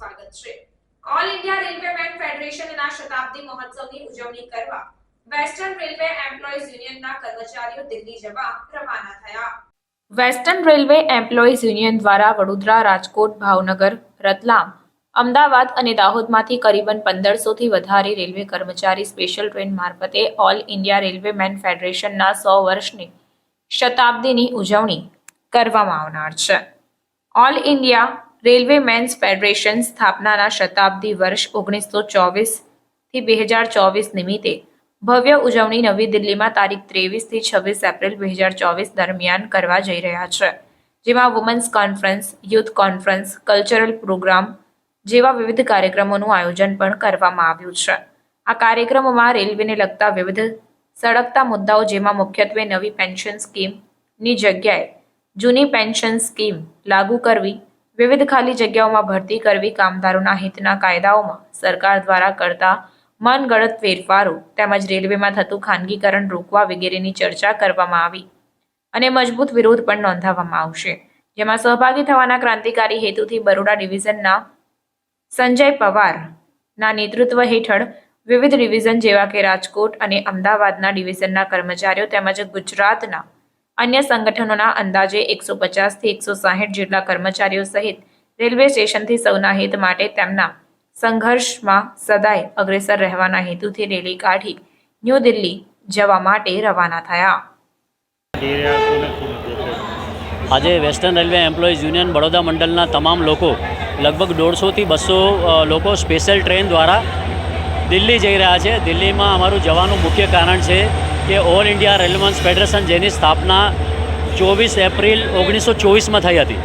સ્વાગત છે. All India રેલવેમેન ફેડરેશનના શતાબ્દી મહોત્સવની ઉજવણી કરવા વેસ્ટર્ન રેલવે એમ્પ્લોઈઝ યુનિયનના કર્મચારીઓ દિલ્હી જવા રવાના થયા. વેસ્ટર્ન રેલવે એમ્પ્લોઈઝ યુનિયન દ્વારા વડોદરા, રાજકોટ, ભાવનગર, રતલામ, અમદાવાદ અને દાહોદમાંથી કરીબન પંદરસોથી વધારે રેલવે કર્મચારી સ્પેશિયલ ટ્રેન મારફતે ઓલ ઇન્ડિયા રેલવે મેન ફેડરેશનના સો વર્ષની શતાબ્દીની ઉજવણી કરવામાં આવનાર છે. All India railway men's federation સ્થાપનાના શતાબ્દી વર્ષ ઓગણીસો ચોવીસથી બે હજાર ચોવીસ નિમિત્તે ભવ્ય ઉજવણી નવી દિલ્હીમાં તારીખ ત્રેવીસથી છવ્વીસ એપ્રિલ બે હજાર ચોવીસ દરમિયાન કરવા જઈ રહ્યા છે. જેમાં women's conference youth conference cultural programme જેવા વિવિધ કાર્યક્રમોનું આયોજન પણ કરવામાં આવ્યું છે. આ કાર્યક્રમોમાં રેલવેને લગતા વિવિધ સળગતા મુદ્દાઓ જેમાં મુખ્યત્વે નવી પેન્શન સ્કીમની જગ્યાએ જૂની પેન્શન સ્કીમ લાગુ કરવી વિવિધ ખાલી જગ્યાઓમાં ભરતી કરવી કામદારોના હિતના કાયદાઓમાં સરકાર દ્વારા કરતા મનગળત ફેરફારો તેમજ રેલવેમાં થતું ખાનગીકરણ રોકવા વગેરેની ચર્ચા કરવામાં આવી અને મજબૂત વિરોધ પણ નોંધાવવામાં આવશે. જેમાં સહભાગી થવાના ક્રાંતિકારી હેતુથી બરોડા ડિવિઝનના સંજય પવારના નેતૃત્વ હેઠળ વિવિધ ડિવિઝન જેવા કે રાજકોટ અને અમદાવાદના ડિવિઝનના કર્મચારીઓ તેમજ ગુજરાતના અન્ય સંગઠનોના અંદાજે એકસો પચાસથી એકસો સાહીઠ જેટલા કર્મચારીઓ સહિત રેલવે સ્ટેશનથી સૌના હિત માટે તેમના સંઘર્ષમાં સદાય અગ્રેસર રહેવાના હેતુથી રેલી કાઢી ન્યૂ દિલ્હી જવા માટે રવાના થયા? આજે western railway employees union Baroda મંડળના તમામ લોકો, લગભગ દોઢસોથી બસો લોકો સ્પેશિયલ ટ્રેન દ્વારા દિલ્હી જઈ રહ્યા છે દિલ્હીમાં અમારું જવાનું મુખ્ય કારણ છે કે ઓલ ઇન્ડિયા રેલવન્સ ફેડરેશન જેની સ્થાપના ચોવીસ એપ્રિલ ઓગણીસો ચોવીસમાં થઈ હતી.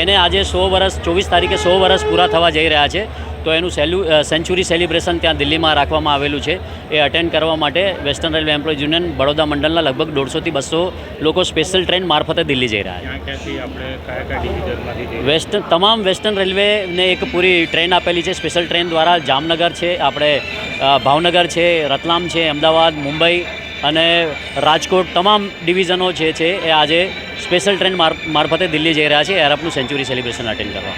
એને આજે સો વર્ષ ચોવીસ તારીખે સો વર્ષ પૂરા થવા જઈ રહ્યા છે. તો એનું સેલ્યુ સેન્ચુરી સેલિબ્રેશન ત્યાં દિલ્હીમાં રાખવામાં આવેલું છે. એ અટેન્ડ કરવા માટે western railway employees union Baroda મંડળના લગભગ દોઢસોથી બસો લોકો સ્પેશિયલ ટ્રેન મારફતે દિલ્હી જઈ રહ્યા છે. વેસ્ટર્ન તમામ વેસ્ટર્ન રેલવેને એક પૂરી ટ્રેન આપેલી છે. સ્પેશિયલ ટ્રેન દ્વારા જામનગર છે આપણે ભાવનગર છે રતલામ છે અમદાવાદ મુંબઈ અને રાજકોટ તમામ ડિવિઝનો જે છે એ આજે સ્પેશિયલ ટ્રેન માર, મારફતે દિલ્હી જઈ રહ્યા છે. એરપનું સેન્ચુરી સેલિબ્રેશન અટેન્ડ કરવા.